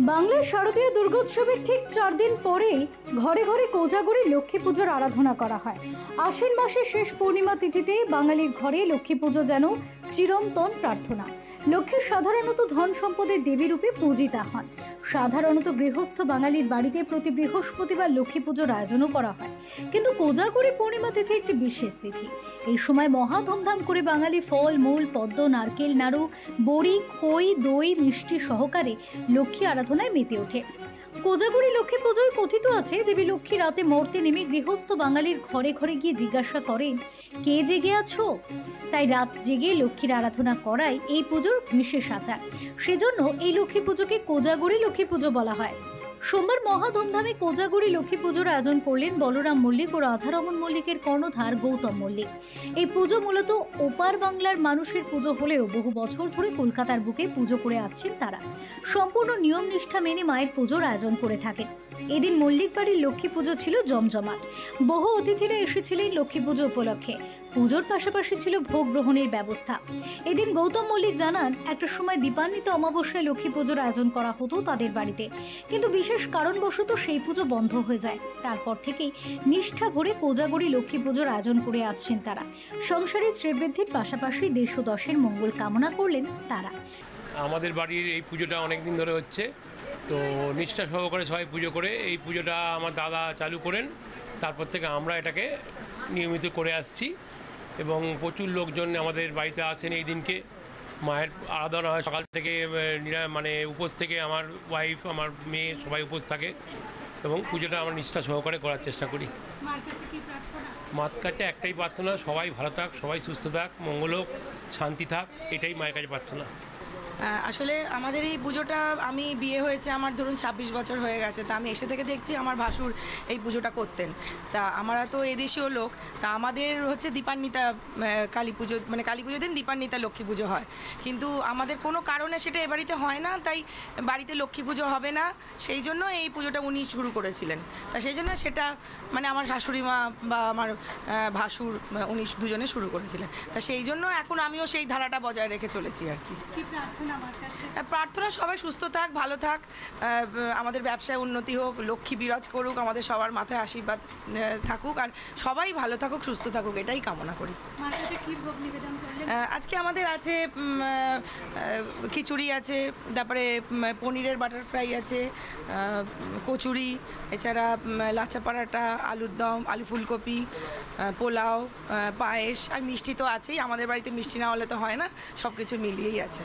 বাংলার শারদীয় দুর্গোৎসবের ঠিক চার দিন পরেই ঘরে ঘরে কোজাগরে লক্ষ্মী পুজোর আরাধনা করা হয়। আশ্বিন মাসের শেষ পূর্ণিমা তিথিতে বাঙালির ঘরে লক্ষ্মী পুজো যেন চিরন্তন প্রার্থনা। লক্ষ্মী সাধারণত ধন সম্পদের দেবী রূপে পূজিতা হন। সাধারণত গৃহস্থ বাঙালির বাড়িতে প্রতি বৃহস্পতিবার লক্ষ্মী পুজোর আয়োজনও করা হয়। কিন্তু কোজাগরী পূর্ণিমা তিথি একটি বিশেষ তিথি। এই সময় মহা ধুমধাম করে বাঙালি ফল, মূল, পদ্ম, নারকেল, নাড়ু, বড়ি, খই, দই, মিষ্টি সহকারে লক্ষ্মী আরাধনায় মেতে ওঠে। কোজাগরী লক্ষ্মী পুজোয় কথিত আছে। দেবী লক্ষ্মী রাতে মরতে নেমে গৃহস্থ বাঙালির ঘরে ঘরে গিয়ে জিজ্ঞাসা করেন, কে জেগে আছো? তাই রাত জেগে লক্ষ্মীর আরাধনা করায় এই পুজোর বিশেষ আচার। সেজন্য এই লক্ষ্মী পুজোকে কোজাগরি লক্ষ্মী পুজো বলা হয়। সোমবার মহা ধুমধামে কোজাগরী লক্ষ্মী পুজোর আয়োজন করলেন বলরাম মল্লিক ও রাধারমন মল্লিকের কর্ণধার গৌতম মল্লিক। এই পুজো মূলত ওপার বাংলার মানুষের পুজো হলেও বহু বছর ধরে কলকাতার বুকে পুজো করে আসছেন তারা। সম্পূর্ণ নিয়ম নিষ্ঠা মেনে মায়ের পুজোর আয়োজন করে থাকেন। এদিন মল্লিক বাড়ির লক্ষ্মী পুজো ছিল জমজমাট। বহু অতিথিরা এসেছিলেন লক্ষ্মী পুজো উপলক্ষে। পুজোর পাশাপাশি ছিল ভোগ গ্রহণের ব্যবস্থা। এদিন গৌতম মল্লিক জানান, একটা সময় দীপান্বিত অমাবস্যায় লক্ষ্মী পুজোর আয়োজন করা হতো তাদের বাড়িতে। কিন্তু বিশেষ কারণবশত সেই পুজো বন্ধ হয়ে যায়। তারপর থেকেই নিষ্ঠা ভরে কোজাগরী লক্ষ্মী পুজোর আয়োজন করে আসছেন তারা। সংসারে শ্রীবৃদ্ধির পাশাপাশি দেশ ও দশের মঙ্গল কামনা করলেন তারা। আমাদের বাড়ির এই পুজোটা অনেক দিন ধরে হচ্ছে। তো নিষ্ঠা সহকারে সবাই পুজো করে, এই পুজোটা আমার দাদা চালু করেন। তারপর থেকে আমরা এটাকে নিয়মিত করে আসছি। এবং প্রচুর লোকজন আমাদের বাড়িতে আসেন এই দিনকে। মায়ের আরাধনা হয়। সকাল থেকে মানে উপোস থেকে আমার ওয়াইফ আমার মেয়ে সবাই উপোস থাকে এবং পুজোটা আমার নিষ্ঠা সহকারে করার চেষ্টা করি। মার কাছে একটাই প্রার্থনা সবাই ভালো থাক সবাই সুস্থ থাক মঙ্গল হোক শান্তি থাক এটাই মায়ের কাছে প্রার্থনা। আসলে আমাদের এই পুজোটা আমি বিয়ে হয়েছে আমার ধরুন ছাব্বিশ বছর হয়ে গেছে, তা আমি এসে থেকে দেখছি আমার ভাসুর এই পুজোটা করতেন। তা আমরা তো এদেশীয় লোক, তা আমাদের হচ্ছে দীপান্বিতা কালী পুজো মানে কালী পুজো দিন দীপান্বিতা লক্ষ্মী পুজো হয়। কিন্তু আমাদের কোনো কারণে সেটা এ বাড়িতে হয় না, তাই বাড়িতে লক্ষ্মী পুজো হবে না, সেই জন্য এই পুজোটা উনি শুরু করেছিলেন। তা সেই জন্য সেটা মানে আমার শাশুড়ি মা বা আমার ভাসুর, উনি দুজনে শুরু করেছিলেন। তা সেই জন্য এখন আমিও সেই ধারাটা বজায় রেখে চলেছি আর কি। প্রার্থনা সবাই সুস্থ থাক ভালো থাক। আমাদের ব্যবসায় উন্নতি হোক লক্ষ্মী বিরাজ করুক আমাদের সবার মাথায় আশীর্বাদ থাকুক আর সবাই ভালো থাকুক সুস্থ থাকুক এটাই কামনা করি। আজকে আমাদের আছে খিচুড়ি আছে তারপরে পনিরের বাটার ফ্রাই আছে কচুরি এছাড়া লাচা পরাটা আলুর দম আলু ফুলকপি পোলাও পায়েস আর মিষ্টি তো আছেই আমাদের বাড়িতে মিষ্টি না হলে তো হয় না সব কিছু মিলিয়েই আছে।